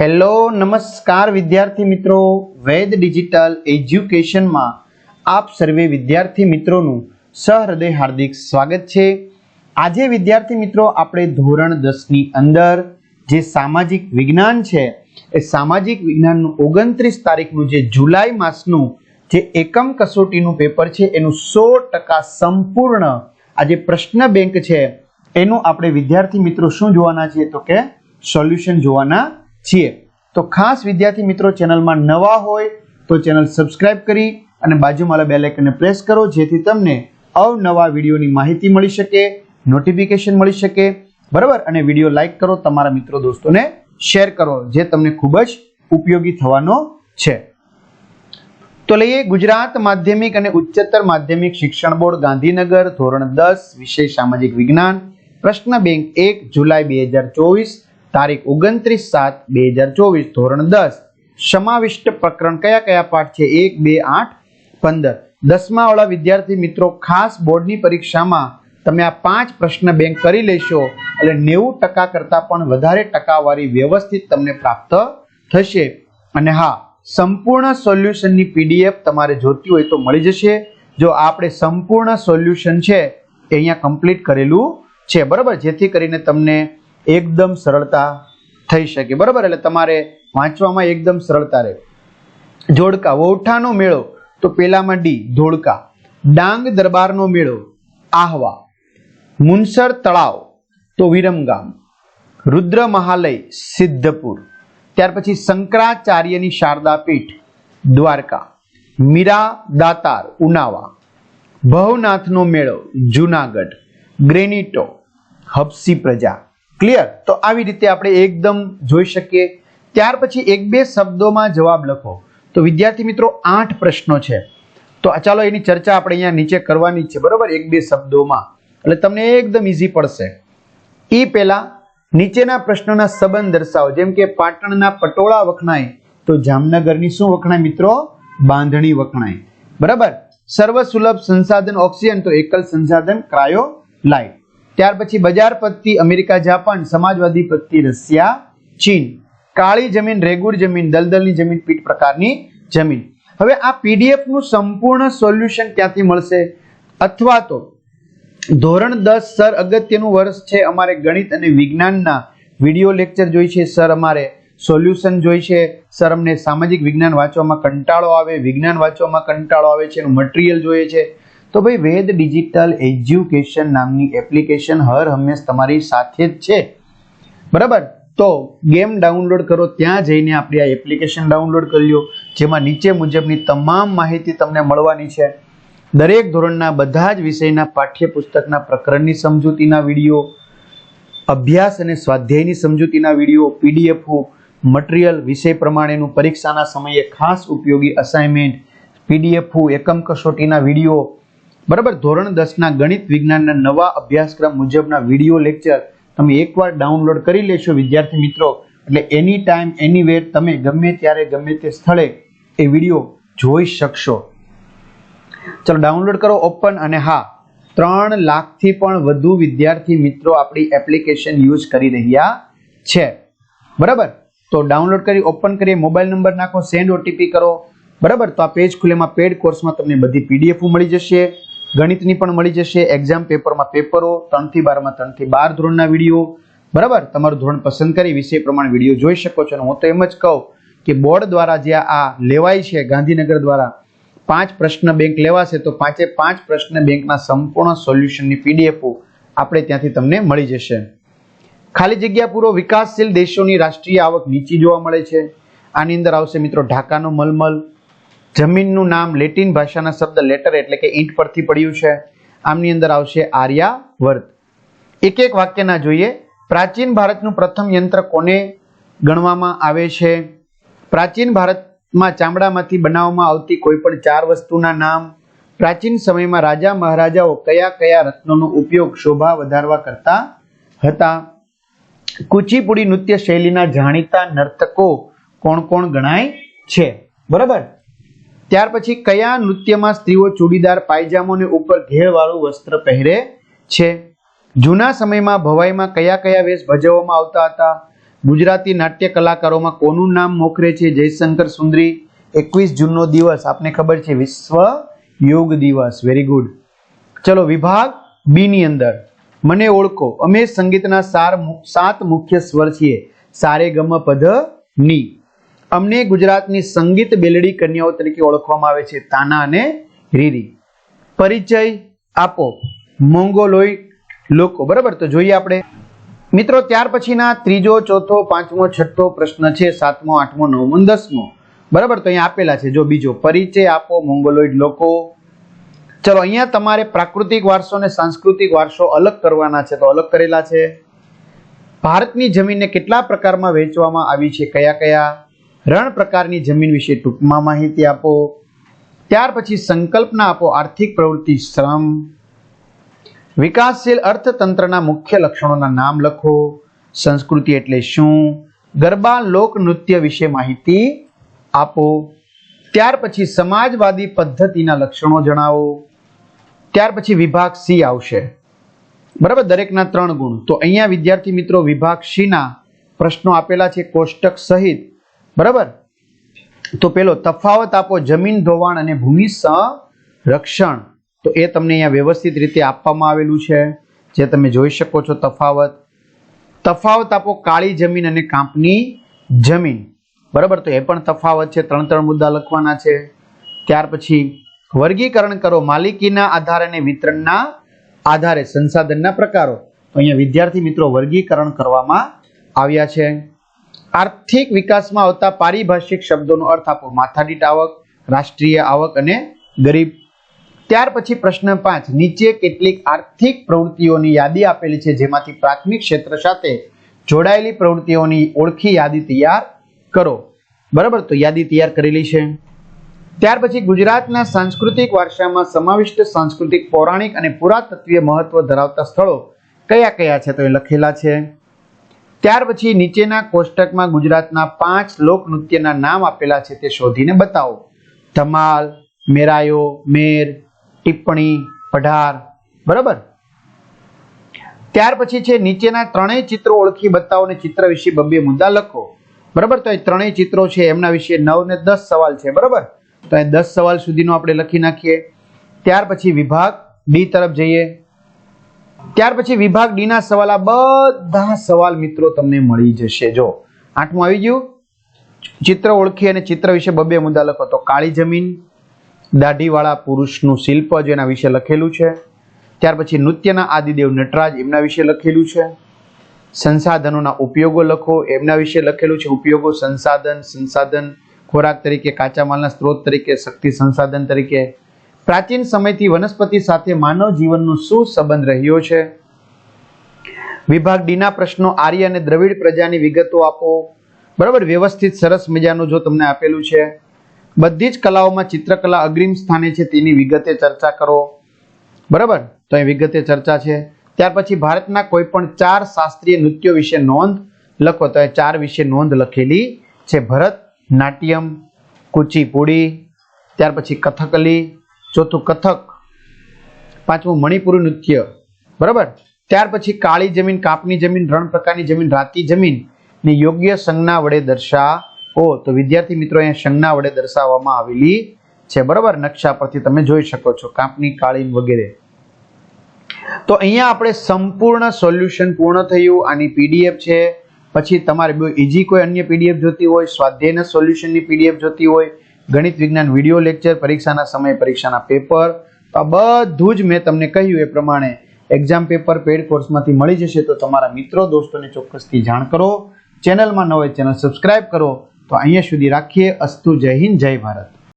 Hello, નમસ્કાર વિદ્યાર્થી મિત્રો. વેદ ડિજિટલ એજ્યુકેશનમાં આપ સર્વે વિદ્યાર્થી મિત્રોનું સહૃદય હાર્દિક સ્વાગત છે. આજે વિદ્યાર્થી મિત્રો આપણે ધોરણ દસની અંદર જે સામાજિક વિજ્ઞાન છે, એ સામાજિક વિજ્ઞાનનું ઓગણત્રીસ તારીખનું જે જુલાઈ માસનું જે એકમ કસોટીનું પેપર છે, એનું સો ટકા સંપૂર્ણ આ જે પ્રશ્ન બેંક છે. એનું આપણે વિદ્યાર્થી મિત્રો શું જોવાના છીએ તો કે સોલ્યુશન જોવાના છીએ. તો ખાસ વિદ્યાર્થી મિત્રો ચેનલમાં નવા હોય તો ચેનલ સબસ્ક્રાઇબ કરી અને બાજુમાં બેલ આઇકનને પ્રેસ કરો, જેથી તમને અવનવા વિડીયોની માહિતી મળી શકે, નોટિફિકેશન મળી શકે. બરાબર? અને વીડિયો લાઇક કરો, તમારા મિત્રો દોસ્તોને શેર કરો, જે તમને ખૂબ જ ઉપયોગી થવાનો છે. તો લઈએ ગુજરાત માધ્યમિક અને ઉચ્ચતર માધ્યમિક શિક્ષણ બોર્ડ, ગાંધીનગર, ધોરણ દસ, વિષય સામાજિક વિજ્ઞાન. પ્રશ્ન બેંક એક, જુલાઈ બે હજાર ચોવીસ. તારીખ ઓગણત્રીસ સાત બે હજાર ચોવીસ, ધોરણ દસ. સમાવિષ્ટ પ્રકરણ કયા કયા પાઠ છે? એક, બે, આઠ, પંદર. દસમા વાળા વિદ્યાર્થી મિત્રો, ખાસ બોર્ડની પરીક્ષામાં તમે આ પાંચ પ્રશ્ન બેંક કરી લેશો, એટલે નેવું ટકા કરતાં પણ વધારે ટકાવારી વ્યવસ્થિત તમને પ્રાપ્ત થશે. અને હા, સંપૂર્ણ સોલ્યુશનની પીડીએફ તમારે જોતી હોય તો મળી જશે. જો આપણે સંપૂર્ણ સોલ્યુશન છે, એ અહીંયા કમ્પ્લીટ કરેલું છે. બરાબર? જેથી કરીને તમને એકદમ સરળતા થઈ શકે. બરાબર? એટલે તમારે વાંચવામાં એકદમ સરળતા રહે. જોડકા વૌઠાનો મેળો, તો પેલામાં ડી, ધોળકા. ડાંગ દરબારનો મેળો, આહવા. મુનસર તળાવ, તો વિરમગામ. રુદ્ર મહાલય, સિદ્ધપુર. ત્યાર પછી શંકરાચાર્યની શારદા પીઠ દ્વારકા. મીરા દાતાર, ઉનાવા. ભવનાથનો મેળો, જુનાગઢ. ગ્રેનિટો હપસી પ્રજા. ક્લિયર તો આવી રીતે આપણે એકદમ જોઈ શકીએ. ત્યાર પછી એક બે શબ્દોમાં જવાબ લખો. તો વિદ્યાર્થી મિત્રો, આઠ પ્રશ્નો છે. તો આ ચાલો એની ચર્ચા આપણે અહીંયા નીચે કરવાની છે, બરોબર? એક બે શબ્દોમાં. એટલે તમને એકદમ ઇઝી પડશે. એ પહેલા નીચેના પ્રશ્નોના સંબંધ દર્શાવો. જેમ કે પાટણના પટોળા વખણાય, તો જામનગરની શું વખણાય મિત્રો? બાંધણી વખણાય. બરાબર? સર્વ સુલભ સંસાધન ઓક્સિજન, તો એકલ સંસાધન ક્રાયો લાઇટ ત્યાર પછી બજાર પત્તી અમેરિકા, જાપાન, સમાજવાદી પત્તી રશિયા, ચીન. કાળી જમીન રેગુડ જમીન, દલદલની જમીન, પીઠ પ્રકારની જમીન. હવે આ પીડીએફનું સંપૂર્ણ સોલ્યુશન ક્યાંથી મળશે? અથવા તો ધોરણ દસ સર અગત્યનું વર્ષ છે અમારે ગણિત અને વિજ્ઞાનના વીડિયો લેક્ચર જોઈ છે. સર અમારે સોલ્યુશન જોઈ છે. સર અમને સામાજિક વિજ્ઞાન વાંચવામાં કંટાળો આવે, વિજ્ઞાન વાંચવામાં કંટાળો આવે છે, એનું મટીરિયલ જોઈએ છે. તો ભાઈ વેદ ડિજિટલ એજ્યુકેશન નામની એપ્લિકેશન હર હંમેશ તમારી સાથે જ છે. બરાબર? તો ગેમ ડાઉનલોડ કરો, ત્યાં જઈને આપણે આ એપ્લિકેશન ડાઉનલોડ કરી લો, જેમાં નીચે મુજબની તમામ માહિતી તમને મળવાની છે. દરેક ધોરણના બધા જ વિષયના પાઠ્યપુસ્તકના પ્રકરણની સમજૂતીના વીડિયો, અભ્યાસ અને સ્વાધ્યાયની સમજૂતીના વીડિયો, પીડીએફ, મટીરિયલ વિષય પ્રમાણેનું પરીક્ષાના સમયે ખાસ ઉપયોગી અસાઇનમેન્ટ, પીડીએફ, એકમ કસોટીના વીડિયો બરાબર? ધોરણ દસના ગણિત વિજ્ઞાનના નવા અભ્યાસક્રમ મુજબના વીડિયો લેક્ચર તમે એકવાર ડાઉનલોડ કરી લેશો, વિદ્યાર્થી મિત્રો. એટલે એની ટાઈમ એનીવેર તમે ગમે ત્યારે, ગમે તે સ્થળે એ વીડિયો જોઈ શકશો. ચલો, ડાઉનલોડ કરો ઓપન અને હા, ત્રણ લાખથી પણ વધુ વિદ્યાર્થી મિત્રો આપણી એપ્લિકેશન યુઝ કરી રહ્યા છે. બરાબર? તો ડાઉનલોડ કરી, ઓપન કરી મોબાઈલ નંબર નાખો, સેન્ડ ઓટીપી કરો. બરાબર? તો આ પેજ ખુલેમાં પેડ કોર્સમાં તમને બધી પીડીએફ મળી જશે. ગણિતની પણ મળી જશે એક્ઝામ પેપરમાં પેપરો, ત્રણથી બારમાં ત્રણથી બાર ધોરણના વીડિયો. બરાબર? તમારું ધોરણ પસંદ કરી વિષય પ્રમાણે વીડિયો જોઈ શકો છો. અને હું તો એમ જ કહું કે બોર્ડ દ્વારા જે આ લેવાય છે, ગાંધીનગર દ્વારા પાંચ પ્રશ્ન બેંક લેવાશે, તો પાંચે પાંચ પ્રશ્ન બેંકના સંપૂર્ણ સોલ્યુશનની પીડીએફો આપણે ત્યાંથી તમને મળી જશે. ખાલી જગ્યા પૂરો વિકાસશીલ દેશોની રાષ્ટ્રીય આવક નીચી જોવા મળે છે. આની અંદર આવશે મિત્રો ઢાકાનો મલમલ જમીનનું નામ લેટિન ભાષાના શબ્દ લેટર એટલે કે ઈંટ પરથી પડ્યું છે. આમની અંદર આવશે આર્યાવર્ત. એક એક વાક્યના જોઈએ. પ્રાચીન ભારતનું પ્રથમ યંત્ર કોને ગણવામાં આવે છે? પ્રાચીન ભારતમાં ચામડામાંથી બનાવવામાં આવતી કોઈ પણ ચાર વસ્તુના નામ, પ્રાચીન સમયમાં રાજા મહારાજાઓ કયા કયા રત્નોનો ઉપયોગ શોભા વધારવા કરતા હતા? કુચીપુડી નૃત્ય શૈલીના જાણીતા નર્તકો કોણ કોણ ગણાય છે? બરાબર? ત્યાર પછી કયા નૃત્યમાં સ્ત્રીઓ ચૂડીદાર પાયજામો અને ઉપર ઘેરવાળું વસ્ત્ર પહેરે છે? જૂના સમયમાં ભવાઈમાં કયા કયા વેશ ભજવવામાં આવતા હતા? ગુજરાતી નાટ્ય કલાકારોમાં કોનું નામ મોખરે છે? જયશંકર સુંદરી, એકવીસ જૂનનો દિવસ. આપને ખબર છે, વિશ્વ યોગ દિવસ. વેરી ગુડ ચલો, વિભાગ બી ની અંદર. મને ઓળખો. અમે સંગીતના સાર સાત મુખ્ય સ્વર છીએ. સારે ગમ પધની. અમને ગુજરાતની સંગીત બેલડી કન્યાઓ તરીકે ઓળખવામાં આવે છે, તાના અને રીરી. પરિચય આપો મોંગોલોઈડ લોકો. બરાબર? તો જોઈએ આપણે. મિત્રો, ત્યાર પછીના ત્રીજો, ચોથો, પાંચમો, છઠ્ઠો પ્રશ્ન છે, સાતમો, આઠમો, નવમો દસમો. બરાબર? તો અહીંયા આપેલા છે. જો બીજો, પરિચય આપો મોંગોલોઈડ લોકો. ચલો, અહીંયા તમારે પ્રાકૃતિક વારસો અને સાંસ્કૃતિક વારસો અલગ કરવાના છે. તો અલગ કરેલા છે. ભારતની જમીનને કેટલા પ્રકારમાં વહેંચવામાં આવી છે? કયા કયા? રણ પ્રકારની જમીન વિશે ટૂંકમાં માહિતી આપો. ત્યાર પછી સંકલ્પના આપો. આર્થિક પ્રવૃત્તિ, શ્રમ. વિકાસશીલ અર્થતંત્રના મુખ્ય લક્ષણોના નામ લખો. સંસ્કૃતિ એટલે શું? ગરબા, લોક નૃત્ય વિશે માહિતી આપો. ત્યાર પછી સમાજવાદી પદ્ધતિના લક્ષણો જણાવો. ત્યાર પછી વિભાગ સી આવશે. બરાબર? દરેકના ત્રણ ગુણ. તો અહીંયા વિદ્યાર્થી મિત્રો વિભાગ સી ના પ્રશ્નો આપેલા છે. કોષ્ટક સહિત બરાબર? તો પેલો તફાવત આપો જમીન ધોવાણ અને ભૂમિ સંરક્ષણ તો એ તમને અહીંયા વ્યવસ્થિત રીતે આપવામાં આવેલું છે. જે તમે જોઈ શકો છો તફાવત. તફાવત આપો કાળી જમીન અને કાંપની જમીન. બરાબર? તો એ પણ તફાવત છે. ત્રણ ત્રણ મુદ્દા લખવાના છે. ત્યાર પછી વર્ગીકરણ કરો માલિકીના આધારે અને વિતરણના આધારે સંસાધનના પ્રકારો. તો અહીંયા વિદ્યાર્થી મિત્રો વર્ગીકરણ કરવામાં આવ્યા છે. આર્થિક વિકાસમાં આવતા પારિભાષિક શબ્દોનો અર્થ આપો. માથાદીઠ આવક, રાષ્ટ્રીય આવક અને ગરીબ. ત્યાર પછી પ્રશ્ન પાંચ. નીચે કેટલીક આર્થિક પ્રવૃત્તિઓની યાદી આપેલી છે, જેમાંથી પ્રાથમિક ક્ષેત્ર સાથે જોડાયેલી પ્રવૃત્તિઓની ઓળખી યાદી તૈયાર કરો. બરાબર? તો યાદી તૈયાર કરેલી છે. ત્યાર પછી ગુજરાતના સાંસ્કૃતિક વારસામાં સમાવિષ્ટ સાંસ્કૃતિક, પૌરાણિક અને પુરાતત્વીય મહત્વ ધરાવતા સ્થળો કયા કયા છે? તો એ લખેલા છે. ત્યાર પછી નીચેના કોષ્ટકમાં ગુજરાતના પાંચ લોકનૃત્યના નામ આપેલા છે તે શોધીને બતાવો. ધમાલ, મેરાયો, મેર, ટિપ્પણી, પઢાર. બરાબર? ત્યાર પછી છે નીચેના ત્રણેય ચિત્રો ઓળખી બતાવો અને ચિત્ર વિશે બબ્બે મુદ્દા લખો. બરાબર? તો એ ત્રણેય ચિત્રો છે, એમના વિશે નવ ને દસ સવાલ છે, બરાબર? તો એ દસ સવાલ સુધીનો આપણે લખી નાખીએ. ત્યાર પછી વિભાગ ડી તરફ જઈએ. ત્યાર પછી વિભાગ ડી ના સવાલ, આ બધા સવાલ મિત્રો તમને મળી જશે. જો, આઠમું આવી ગયું. ચિત્ર ઓળખી અને ચિત્ર વિશે બબે મુદ્દા લખો તો કાળી જમીન, દાઢીવાળા પુરુષનું શિલ્પ જેના વિશે લખેલું છે. ત્યાર પછી નૃત્યના આદિદેવ નટરાજ એમના વિશે લખેલું છે. સંસાધનોના ઉપયોગો લખો, એમના વિશે લખેલું છે. ઉપયોગો સંસાધન સંસાધન ખોરાક તરીકે કાચા માલના સ્ત્રોત તરીકે, શક્તિ સંસાધન તરીકે પ્રાચીન સમયથી વનસ્પતિ સાથે માનવ જીવનનો શું સંબંધ રહ્યો છે? વિભાગ ડીના પ્રશ્નો, આર્ય અને દ્રવિડ પ્રજાની વિગતો આપો. બરાબર? વ્યવસ્થિત, સરસ મજાનું જો તમને આપેલું છે. બધી જ કલાઓમાં ચિત્રકલા અગ્રિમ સ્થાને છે, તેની વિગતે ચર્ચા કરો. બરાબર? તો એ વિગતે ચર્ચા છે. ત્યાર પછી ભારતના કોઈ પણ ચાર શાસ્ત્રીય નૃત્યો વિશે નોંધ લખો. તો એ ચાર વિશે નોંધ લખેલી છે. ભરત, નાટ્યમ, કુચીપુડી, ત્યાર પછી કથકલી ચોથું કથક, પાંચમું મણિપુરી નૃત્ય. બરાબર? ત્યાર પછી કાળી જમીન, કાપની જમીન, રણ પ્રકારની જમીન, રાતી જમીન ને યોગ્ય સંજ્ઞા વડે દર્શાવો. તો વિદ્યાર્થી મિત્રો, અહીંયા સંજ્ઞા વડે દર્શાવવામાં આવેલી છે. બરાબર? નકશા પરથી તમે જોઈ શકો છો. કાપની કાળી વગેરે. તો અહીંયા આપણે સંપૂર્ણ સોલ્યુશન પૂર્ણ થયું. આની પીડીએફ છે. પછી તમારે બહુ ઇઝી કોઈ અન્ય પીડીએફ જોતી હોય, સ્વાધ્યાયના સોલ્યુશનની પીડીએફ જોતી હોય ગણિત વિજ્ઞાન વીડિયો લેક્ચર, પરીક્ષાના સમય, પરીક્ષાના પેપર. તો આ બધું જ મેં તમને કહ્યું એ પ્રમાણે એક્ઝામ પેપર પેડ કોર્સમાંથી મળી જશે તો તમારા મિત્રો, દોસ્તોને ચોક્કસથી જાણ કરો. ચેનલમાં ન ચેનલ સબસ્ક્રાઇબ કરો. તો અહીંયા સુધી રાખીએ. અસ્તુ જય હિન્દ, જય ભારત.